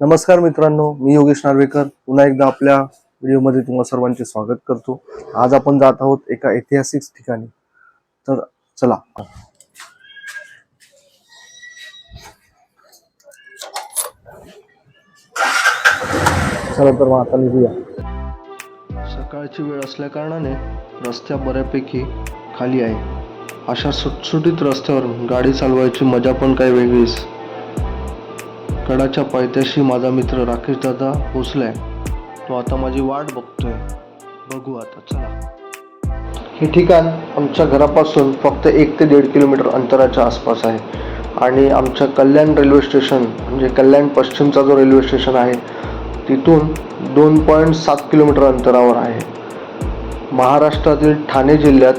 नमस्कार मित्रांनो मी योगेश नार्वेकर. पुन्हा एकदा आपल्या व्हिडिओमध्ये तुम्हाला सर्वांचे स्वागत करतो. आज आपण जात आहोत एका ऐतिहासिक ठिकाणी. तर चला. चला तर मग आता निघूया. सकाळची वेळ असल्या कारणाने रस्त्या बऱ्यापैकी खाली आहे. अशा सुटसुटीत रस्त्यावर गाडी चालवायची मजा पण काही वेगळीच. कडाच्या पायथ्याशी माझा मित्र राकेश दादा पोचलाय तो आता माझी वाट बघतोय. बघू आता चला. हे ठिकाण आमच्या घरापासून फक्त एक ते दीड किलोमीटर अंतराच्या आसपास आहे. आणि आमच्या कल्याण रेल्वे स्टेशन म्हणजे कल्याण पश्चिमचा जो रेल्वे स्टेशन आहे तिथून दोन पॉईंट सात किलोमीटर अंतरावर आहे. महाराष्ट्रातील ठाणे जिल्ह्यात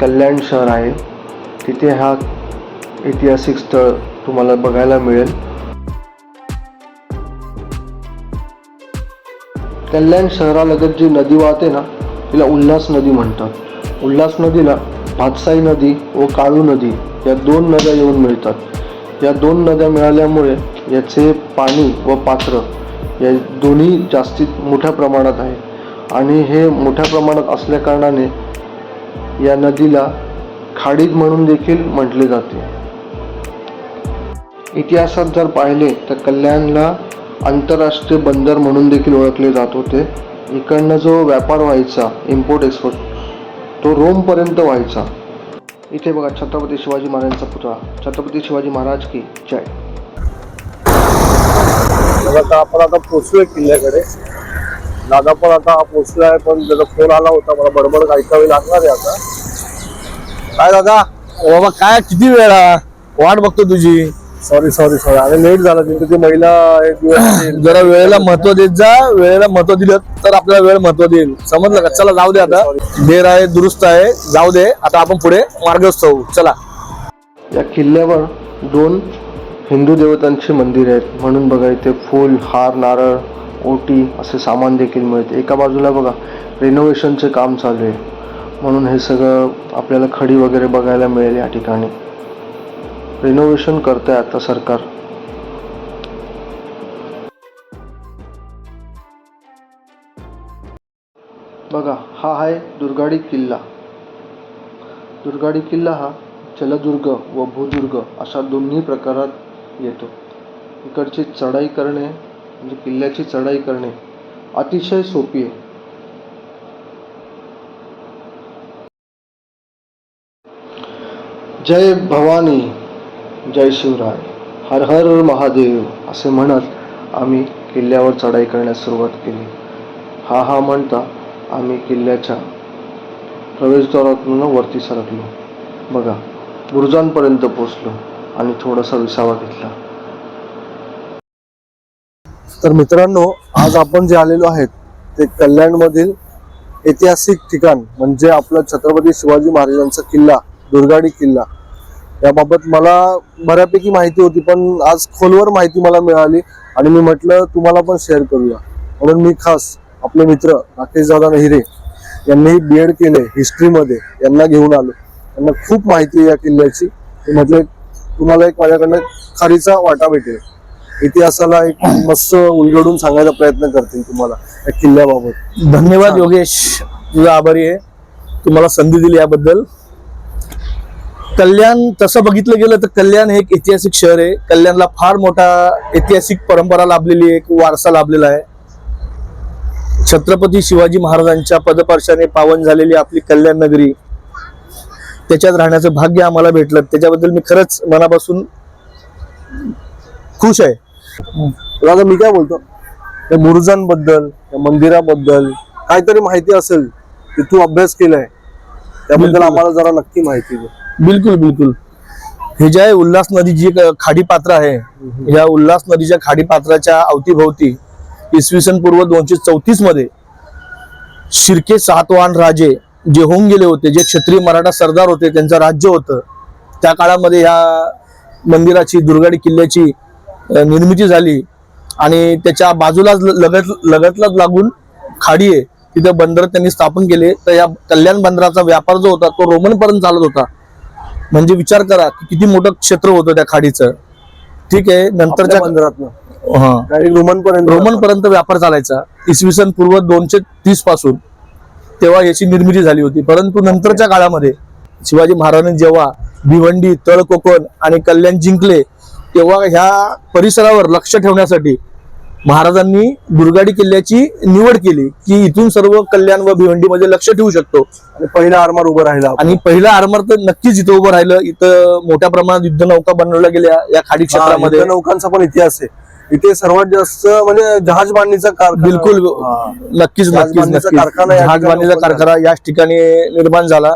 कल्याण शहर आहे. तिथे हा ऐतिहासिक स्थळ तुम्हाला बघायला मिळेल. कल्याण शहरालगत जी नदी वाहते ना तिला उल्हास नदी म्हणतात. उल्हास नदीला भातसाई नदी व काळू नदी या दोन नद्या येऊन मिळतात. या दोन नद्या मिळाल्यामुळे याचे पाणी व पात्र या दोन्ही जास्तीत मोठ्या प्रमाणात आहे. आणि हे मोठ्या प्रमाणात असल्याकारणाने या नदीला खाडीत म्हणून देखील म्हटले जाते. इतिहासात जर पाहिले तर कल्याणला आंतरराष्ट्रीय बंदर म्हणून देखील ओळखले जात होते. इकडनं जो व्यापार व्हायचा इम्पोर्ट एक्सपोर्ट तो रोमपर्यंत व्हायचा. इथे बघा छत्रपती शिवाजी महाराजांचा पुतळा. छत्रपती शिवाजी महाराज की जय. आता आपण आता पोचलोय किल्ल्याकडे. दादा पण आता पोचलाय पण त्याचा फोन आला होता. मला बडबड ऐकावी लागणार आहे आता. काय दादा? बाबा काय किती वेळा वाट बघतो तुझी. सॉरी सॉरी सॉरी आणि लेट झाला तिथे. ती महिला एक दिवस. जरा वेळेला महत्त्व देत जा. वेळेला महत्त्व दिलं तर आपल्याला वेळ महत्त्व देईल. समजलं का? चला जाऊ दे आता. देर आहे दुरुस्त आहे. जाऊ दे. आता आपण पुढे मार्गस्थ होऊ. चला. या किल्ल्यावर दोन हिंदू देवतांची मंदिर आहेत. म्हणून बघा इथे फूल हार नारळ ओटी असे सामान देखील मिळते. एका बाजूला बघा रिनोव्हेशनचे काम चालू आहे. म्हणून हे सगळं आपल्याला खडी वगैरे बघायला मिळेल या ठिकाणी. रिनोव्हेशन करते आता सरकार. बघा हा आहे दुर्गाडी किल्ला. दुर्गाडी किल्ला हा जलदुर्ग व भूदुर्ग अशा दोन्ही प्रकारात येतो. इकडची चढाई करणे म्हणजे किल्ल्याची चढाई करणे अतिशय सोपी आहे. जय भवानी. जय शिवराय. हर हर महादेव असे म्हणत आम्ही किल्ल्यावर चढाई करण्यास सुरुवात केली. हा हा म्हणता आम्ही किल्ल्याच्या प्रवेशद्वारातून वरती सरकलो. बघा बुरुजांपर्यंत पोचलो आणि थोडासा विसावा घेतला. तर मित्रांनो आज आपण जे आलेलो आहेत ते कल्याणमधील ऐतिहासिक ठिकाण म्हणजे आपला छत्रपती शिवाजी महाराजांचा किल्ला दुर्गाडी किल्ला. याबाबत मला बऱ्यापैकी माहिती होती पण आज खोलवर माहिती मला मिळाली आणि मी म्हटलं तुम्हाला पण शेअर करूया. म्हणून मी खास आपले मित्र राकेश दादा नहिरे यांनी बी एड केले हिस्ट्रीमध्ये यांना घेऊन आलो. त्यांना खूप माहिती आहे या किल्ल्याची. म्हटलं तुम्हाला एक माझ्याकडनं खारीचा वाटा भेटेल. इतिहासाला एक मस्त उलगडून सांगायचा प्रयत्न करतील तुम्हाला या किल्ल्याबाबत. धन्यवाद योगेश. तुझा आभारी आहे. तुम्हाला संधी दिली याबद्दल. कल्याण तसं बघितलं गेलं तर कल्याण हे एक ऐतिहासिक शहर आहे. कल्याणला फार मोठा ऐतिहासिक परंपरा लाभलेली आहे एक वारसा लाभलेला आहे. छत्रपती शिवाजी महाराजांच्या पदपर्शाने पावन झालेली आपली कल्याण नगरी त्याच्यात राहण्याचं भाग्य आम्हाला भेटलं. त्याच्याबद्दल मी खरंच मनापासून खुश आहे. आता मी काय बोलतो? या बुरुजांबद्दल या मंदिराबद्दल काहीतरी माहिती असेल की तू अभ्यास केलाय त्याबद्दल. आम्हाला जरा नक्की माहिती दे. बिलकुल बिलकुल. हे जे आहे उल्हास नदी जी खाडी पात्र आहे या उल्हास नदीच्या खाडी पात्राच्या अवतीभोवती इसवी सन पूर्व दोनशे चौतीसमध्ये शिर्के सातवाहन राजे जे होऊन गेले होते जे क्षत्रिय मराठा सरदार होते त्यांचं राज्य होतं. त्या काळामध्ये ह्या मंदिराची दुर्गाडी किल्ल्याची निर्मिती झाली. आणि त्याच्या बाजूलाच लगत लगतलाच लागून खाडी आहे. तिथे बंदर त्यांनी स्थापन केले. तर या कल्याण बंदराचा व्यापार जो होता तो रोमन पर्यंत चालत होता. म्हणजे विचार करा की किती मोठं क्षेत्र होतं त्या खाडीचं. ठीक आहे नंतरच्या हा. रोमन पर्यंत रोमन पर्यंत व्यापार चालायचा. इसवी सन पूर्व दोनशे तीसपासून तेव्हा याची निर्मिती झाली होती. परंतु नंतरच्या काळामध्ये शिवाजी महाराजांनी जेव्हा भिवंडी तळ कोकण आणि कल्याण जिंकले तेव्हा ह्या परिसरावर लक्ष ठेवण्यासाठी महाराजांनी दुर्गाडी किल्ल्याची निवड केली की इथून सर्व कल्याण व भिवंडीमध्ये लक्ष ठेवू शकतो. आणि पहिला आरमार उभं राहिला. आणि पहिला आरमार तर नक्कीच इथं उभं राहिलं. इथं मोठ्या प्रमाणात युद्ध नौका बनवल्या गेल्या या खाडी क्षेत्रामध्ये. नौकांचा पण इतिहास आहे. इथे सर्वात जास्त म्हणजे जहाज बांधणीचा कारखाना. बिलकुल. नक्कीच नक्कीच कारखाना जहाज बांधणीचा. कारखाना याच ठिकाणी निर्माण झाला.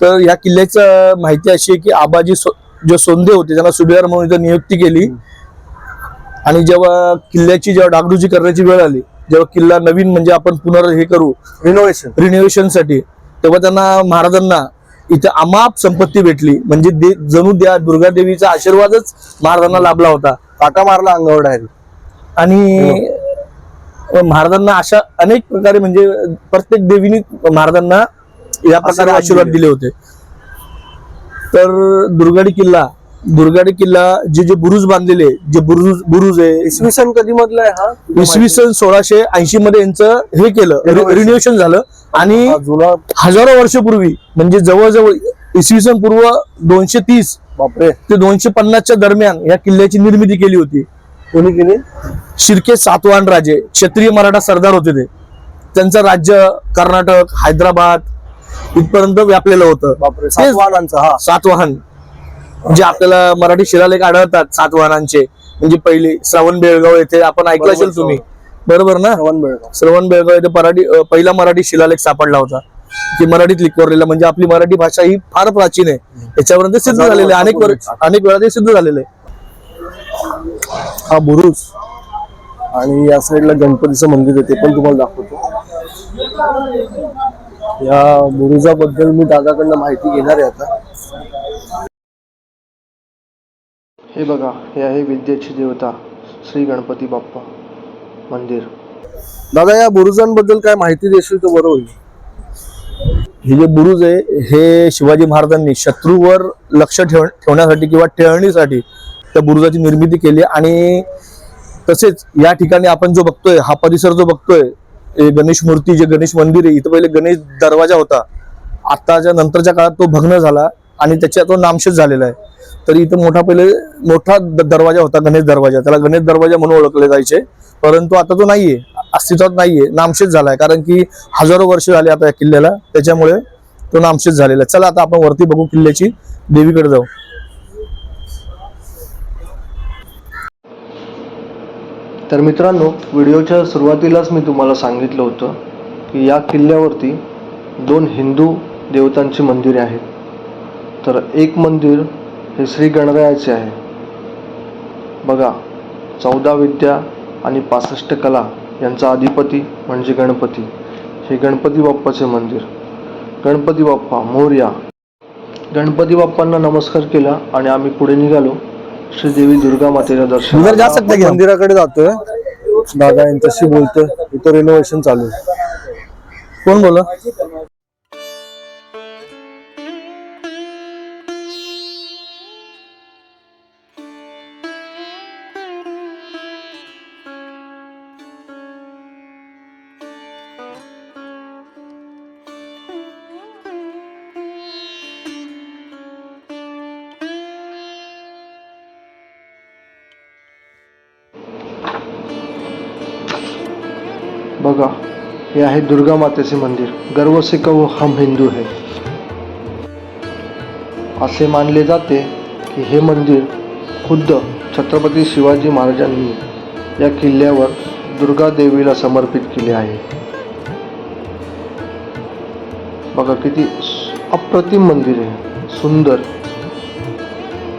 तर या किल्ल्याचं माहिती अशी आहे की आबाजी जे सोंदे होते त्यांना सुभेदार म्हणून इथं नियुक्ती केली. आणि जेव्हा किल्ल्याची जेव्हा डागडुजी करण्याची वेळ आली जेव्हा किल्ला नवीन म्हणजे आपण पुनर् हे करू रिनोव्हेशन रिनोव्हेशनसाठी तेव्हा त्यांना महाराजांना इथे अमाप संपत्ती भेटली. म्हणजे दे- जणू त्या दुर्गा देवीचा आशीर्वादच महाराजांना लाभला होता. काटा मारला अंगावर डायरेक्ट आणि महाराजांना अशा अनेक प्रकारे म्हणजे प्रत्येक देवीनी महाराजांना या प्रकारे आशीर्वाद. दिले होते. तर दुर्गाडी किल्ला दुर्गाडी किल्ला जे जे बुरुज बांधलेले जे बुरुज बुरुज आहे. इसवी सन कधी मधला आहे हा? इसवी सन सोळाशे ऐंशी मध्ये यांचं हे केलं. रिन्युएशन झालं. आणि हजारो वर्षपूर्वी म्हणजे जवळजवळ इसवी सन पूर्व दोनशे तीस बापरे. ते दोनशे पन्नासच्या दरम्यान या किल्ल्याची निर्मिती केली होती. कोणी केली? शिर्के सातवाहन राजे क्षत्रिय मराठा सरदार होते ते. त्यांचं राज्य कर्नाटक हैदराबाद इथपर्यंत व्यापलेलं होतं. सातवाहनांचा हा. सातवाहन. जे आपल्याला मराठी शिलालेख आढळतात सातवाहनांचे म्हणजे पहिली श्रावण बेळगाव येथे आपण ऐकलं असेल तुम्ही. बरोबर ना? श्रवण बेळगाव. श्रवण बेळगाव येथे मराठी पहिला मराठी शिलालेख सापडला होता की मराठीत लिखवलेला म्हणजे आपली मराठी भाषा ही फार प्राचीन आहे. याच्यावरून ते सिद्ध झालेले. अनेक. अनेक वेळा ते सिद्ध झालेले. हा बुरुज आणि या साईडला गणपतीचं मंदिर आहे ते पण तुम्हाला दाखवतो. या बुरुजाबद्दल मी दादाकडनं माहिती घेणार आहे आता. हे बघा हे आहे विद्येची देवता श्री गणपती बाप्पा मंदिर. दादा या बुरुजांबद्दल काय माहिती देशील तर बरं होईल. हे जे बुरुज आहे हे शिवाजी महाराजांनी शत्रूवर लक्ष ठेव ठेवण्यासाठी किंवा टेळणीसाठी त्या बुरुजाची निर्मिती केली आणि तसेच या ठिकाणी आपण जो बघतोय हा परिसर जो बघतोय हे गणेश मूर्ती जे गणेश मंदिर आहे इथं पहिले गणेश दरवाजा होता. आताच्या नंतरच्या काळात तो भग्न झाला. आणि त्याच्या तो नामशेष झालेला आहे. तर इथं मोठा पहिले मोठा दरवाजा होता गणेश दरवाजा. त्याला गणेश दरवाजा म्हणून ओळखले जायचे. परंतु आता तो नाहीये अस्तित्वात नाहीये नामशेष झालाय. कारण की हजारो वर्ष झाले आता या किल्ल्याला. त्याच्यामुळे तो नामशेष झालेला आहे. चला आता आपण वरती बघू किल्ल्याची देवीकडे जाऊ. तर मित्रांनो व्हिडिओच्या सुरुवातीलाच मी तुम्हाला सांगितलं होतं की या किल्ल्यावरती दोन हिंदू देवतांची मंदिरे आहेत. तर एक मंदिर हे श्री गणरायाचे आहे. बघा चौदा विद्या आणि पासष्ट कला यांचा अधिपती म्हणजे गणपती. हे गणपती बाप्पाचे मंदिर. गणपती बाप्पा मोरया. गणपती बाप्पांना नमस्कार केला आणि आम्ही पुढे निघालो. श्री देवी दुर्गा मातेला दर्शन. जा सकते? मंदिराकडे जातोय. दादा यांच्याशी बोलतोय. इथं रिनोव्हेशन चालू आहे. कोण बोल बघा हे आहे दुर्गा मातेचे मंदिर. गर्व से कहो हम हिंदू है. असे मानले जाते की हे मंदिर खुद्द छत्रपती शिवाजी महाराजांनी या किल्ल्यावर दुर्गा देवीला समर्पित केले आहे. बघा किती अप्रतिम मंदिर आहे. सुंदर.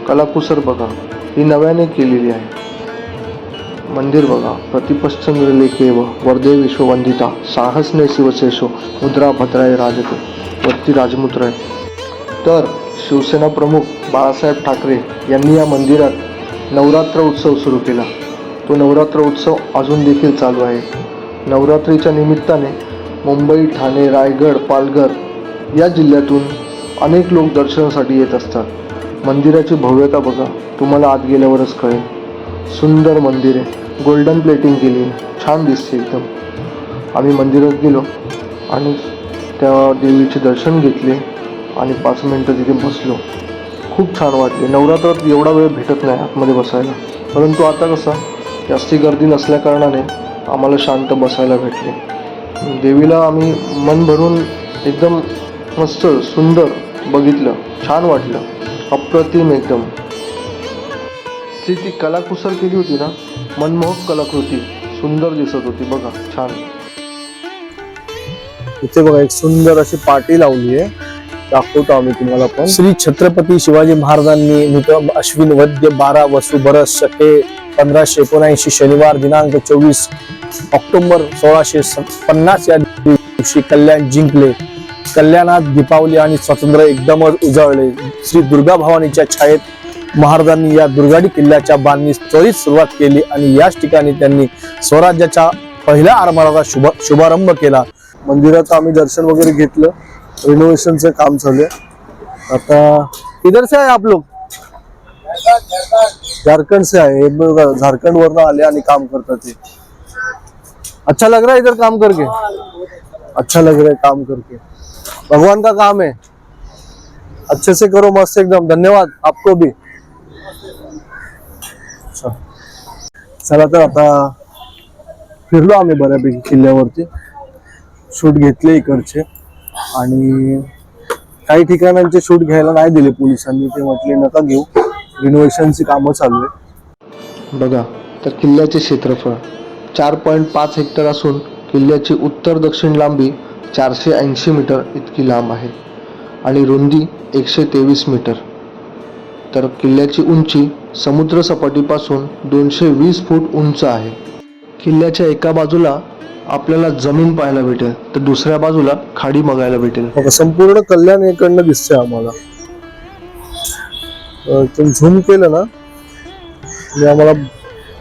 कलाकुसर बघा. ही नव्याने केलेली आहे. मंदिर बघा. प्रतिपश्चंद्र लेखेव वर्दे विश्ववंदिता. साहसने शिवशेषो मुद्रा भद्राय राजते. वरती राजमुद्रा आहे. तर शिवसेना प्रमुख बाळासाहेब ठाकरे यांनी या मंदिरात नवरात्र उत्सव सुरू केला. तो नवरात्र उत्सव अजून देखील चालू आहे. नवरात्रीच्या निमित्ताने मुंबई ठाणे रायगड पालघर या जिल्ह्यातून अनेक लोक दर्शनासाठी येत असतात. मंदिराची भव्यता बघा. तुम्हाला आत गेल्यावरच कळेल. सुंदर मंदिर आहे गोल्डन प्लेटिंग केली. छान दिसते एकदम. आम्ही मंदिरात गेलो आणि त्या देवीचे दर्शन घेतले आणि पाच मिनटं तिथे बसलो. खूप छान वाटले. नवरात्रात एवढा वेळ भेटत नाही आतमध्ये बसायला. परंतु आता कसं जास्ती गर्दी नसल्याकारणाने आम्हाला शांत बसायला भेटले. देवीला आम्ही मन भरून एकदम मस्त सुंदर बघितलं. छान वाटलं. अप्रतिम एकदम. जी ती कलाकुसर केली होती ना मनमोहक कलाकृती सुंदर दिसत होती. बघा छान. इथे बघा एक सुंदर अशी पाटी लावली आहे. दाखवतो आम्ही तुम्हाला पण. श्री छत्रपती शिवाजी महाराजांनी मृत अश्विन वद्य बारा वसु बरस शके पंधराशे एकोणऐंशी शनिवार दिनांक चोवीस ऑक्टोबर सोळाशे पन्नास या दिवशी कल्याण जिंकले. कल्याणात दीपावली आणि स्वातंत्र्य एकदमच उजळले. श्री दुर्गा भवानीच्या छायेत महाराजांनी या दुर्गाडी किल्ल्याच्या बांधणीस त्वरित सुरुवात केली आणि याच ठिकाणी त्यांनी स्वराज्याच्या पहिल्या आरमाराचा शुभ शुभारंभ केला. मंदिराचं आम्ही दर्शन वगैरे घेतलं. रिनोव्हेशनचं काम चालू आहे. आता इधर से आहे आप लोग? झारखंड से आहे झारखंड वरनं आले आणि काम करतात ते अच्छा लग रहा है इधर काम करके? अच्छा लग रहा है काम करके. भगवान का काम है. अच्छे से करो मस्त एकदम. धन्यवाद. आपको भी अच्छा चला तर आता फिरलो आम्ही बऱ्यापैकी किल्ल्यावरती. शूट घेतले इकडचे. आणि काही ठिकाणांचे शूट घ्यायला नाही दिले पोलिसांनी. ते म्हटले नका घेऊ. रिनोव्हेशनची कामं चालू आहे बघा तर किल्ल्याचे क्षेत्रफळ चार पॉईंट पाच हेक्टर असून किल्ल्याची उत्तर दक्षिण लांबी चारशे ऐंशी मीटर इतकी लांब आहे. आणि रुंदी एकशे तेवीस मीटर. तर किल्ल्याची उंची समुद्रसपाटीपासून दोनशे वीस फूट उंच आहे. किल्ल्याच्या एका बाजूला आपल्याला जमीन पाहायला भेटेल तर दुसऱ्या बाजूला खाडी बघायला भेटेल. हो संपूर्ण कल्याण इकडनं दिसते आम्हाला. तुम्ही झूम केलं ना आम्हाला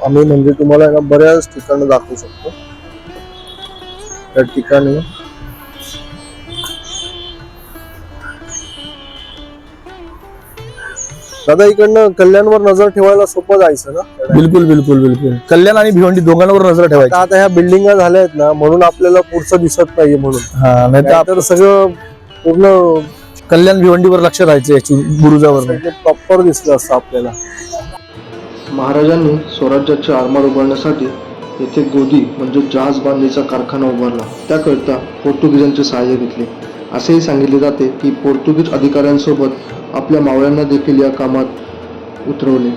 आम्ही म्हणजे तुम्हाला बऱ्याच ठिकाणं दाखवू शकतो. त्या ठिकाणी दादा इकडनं कल्याणवर नजर ठेवायला सोपं जायचं ना? बिलकुल बिलकुल बिलकुल. कल्याण आणि भिवंडी दोघांवर नजर ठेवायची. आता ह्या बिल्डिंगा झाल्या आहेत ना म्हणून आपल्याला पुढचं दिसत नाहीये म्हणून. हा नाही तर सगळं पूर्ण कल्याण भिवंडीवर लक्ष राहायचं याची बुरुजावर प्रॉपर दिसलं असतं आपल्याला. महाराजांनी स्वराज्याचे आरमार उभारण्यासाठी येथे गोदी म्हणजे जहाज बांधणीचा कारखाना उभारला. त्याकरिता पोर्तुगीजांचे सहाय्य घेतले. असेही सांगितले जाते की पोर्तुगीज अधिकाऱ्यांसोबत आपल्या मावळ्यांना देखील या कामात उतरवले.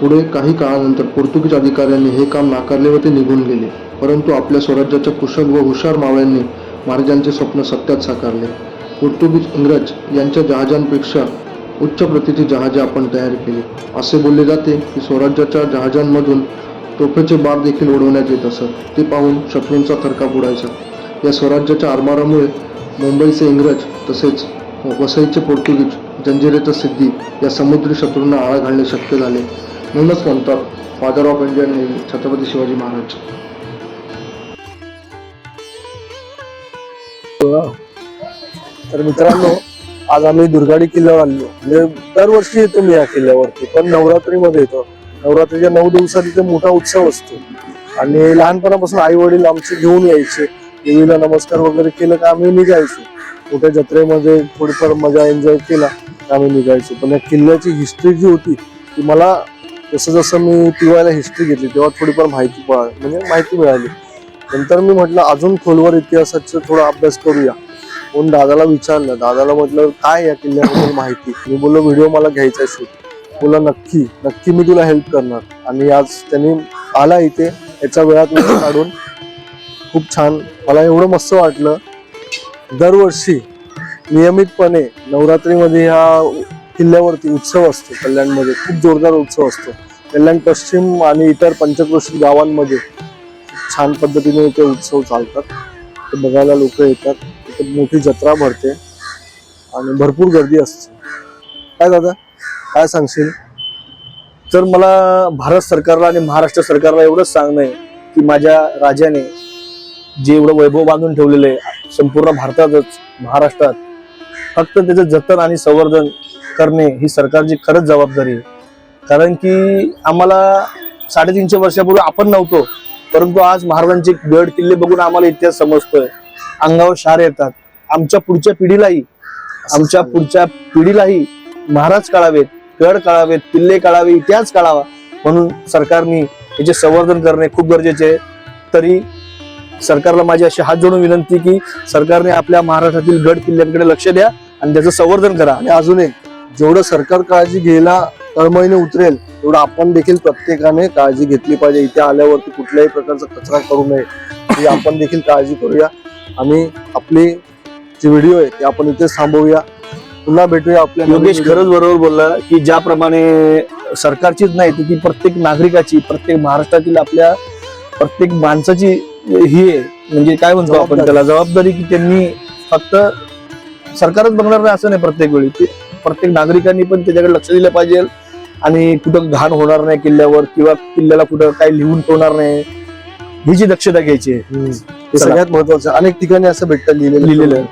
पुढे काही काळानंतर पोर्तुगीज अधिकाऱ्यांनी हे काम नाकारले व ते निघून गेले. परंतु आपल्या स्वराज्याच्या कुशल व हुशार मावळ्यांनी महाराजांचे स्वप्न सत्यात साकारले. पोर्तुगीज इंग्रज यांच्या जहाजांपेक्षा उच्च प्रतीची जहाजे आपण तयार केली. असे बोलले जाते की स्वराज्याच्या जहाजांमधून तोफेचे बार देखील ओढवण्यात येत असत. ते पाहून शत्रूंचा थरकाप उडायचा. या स्वराज्याच्या आरमारामुळे मुंबईचे इंग्रज तसेच वसईचे पोर्तुगीज जंजिरेचा सिद्धी या समुद्री शत्रूंना आळा घालणे शक्य झाले. म्हणूनच म्हणतात father of Indian navy Chhatrapati Shivaji Maharaj. तर मित्रांनो आज आम्ही दुर्गाडी किल्ल्यावर आलो म्हणजे दरवर्षी येतो मी या किल्ल्यावरती पण नवरात्रीमध्ये येतो. नवरात्रीच्या नऊ दिवसात इथे मोठा उत्सव असतो. आणि लहानपणापासून आई वडील आमचे घेऊन यायचे. देवीला नमस्कार वगैरे केलं का आम्ही निघायचो. मोठ्या जत्रेमध्ये थोडीफार मजा एन्जॉय केला का आम्ही निघायचो. पण या किल्ल्याची हिस्ट्री जी होती ती मला जसं जसं मी पिवायला हिस्ट्री घेतली तेव्हा थोडीफार माहिती म्हणजे माहिती मिळाली. नंतर मी म्हटलं अजून खोलवर इतिहासाचा थोडा अभ्यास करूया. म्हणून दादाला विचारलं दादाला म्हटलं काय या किल्ल्याबद्दल माहिती? मी बोललो व्हिडिओ मला घ्यायचा आहे शूट. बोला नक्की नक्की मी तुला हेल्प करणार. आणि आज त्यांनी आला इथे याचा वेळात काढून खूप छान. मला एवढं मस्त वाटलं. दरवर्षी नियमितपणे नवरात्रीमध्ये ह्या किल्ल्यावरती उत्सव असतो कल्याणमध्ये. खूप जोरदार उत्सव असतो. कल्याण पश्चिम आणि इतर पंचक्रोशी गावांमध्ये छान पद्धतीने इथे उत्सव चालतात. ते बघायला लोक येतात. इथे मोठी जत्रा भरते आणि भरपूर गर्दी असते. काय दादा? काय सांगशील? तर मला भारत सरकारला आणि महाराष्ट्र सरकारला एवढंच सांगणं आहे की माझ्या राजाने जे एवढं वैभव बांधून ठेवलेलं आहे संपूर्ण भारतातच महाराष्ट्रात फक्त त्याचं जतन आणि संवर्धन करणे ही सरकारची खरंच जबाबदारी आहे. कारण की आम्हाला साडेतीनशे वर्षापूर्वी आपण नव्हतो परंतु आज महाराजांचे गड किल्ले बघून आम्हाला इतिहास समजतोय. अंगावर शार येतात. आमच्या पुढच्या पिढीलाही आमच्या पुढच्या पिढीलाही महाराज काळावेत गड काळावेत किल्ले काढावे इतिहास काढावा म्हणून सरकारने याचे संवर्धन करणे खूप गरजेचे आहे. तरी सरकारला माझी अशी हात जोडून विनंती की सरकारने आपल्या महाराष्ट्रातील गड किल्ल्यांकडे लक्ष द्या आणि त्याचं संवर्धन करा. आणि अजून एक जेवढं सरकार काळजी घ्यायला तळमळीने उतरेल तेवढं आपण देखील प्रत्येकाने काळजी घेतली पाहिजे. इथे आल्यावरती कुठल्याही प्रकारचा कचरा करू नये. ही आपण देखील काळजी करूया. आणि आपली जी व्हिडिओ आहे ती आपण इथेच थांबवूया. पुन्हा भेटूया आपल्या योगेश खरंच बरोबर बोलला की ज्याप्रमाणे सरकारचीच नाही ती प्रत्येक नागरिकाची प्रत्येक महाराष्ट्रातील आपल्या प्रत्येक माणसाची ही आहे. म्हणजे काय म्हणतो आपण. त्याला? जबाबदारी की त्यांनी फक्त सरकारच बघणार नाही असं नाही प्रत्येक वेळी. ते प्रत्येक नागरिकांनी पण त्याच्याकडे लक्ष दिलं पाहिजे आणि कुठं घाण होणार नाही किल्ल्यावर किंवा किल्ल्याला कुठं काही लिहून ठेवणार नाही. ही जी दक्षता घ्यायची. हे सगळ्यात महत्वाचं. अनेक ठिकाणी असं भेटतं लिहिलेलं. लिहिलेलं आहे.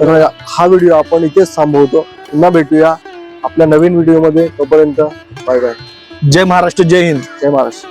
तर हा व्हिडिओ आपण इथेच थांबवतो. पुन्हा भेटूया आपल्या नवीन व्हिडिओमध्ये तोपर्यंत बाय बाय. जय महाराष्ट्र जय हिंद. जय महाराष्ट्र.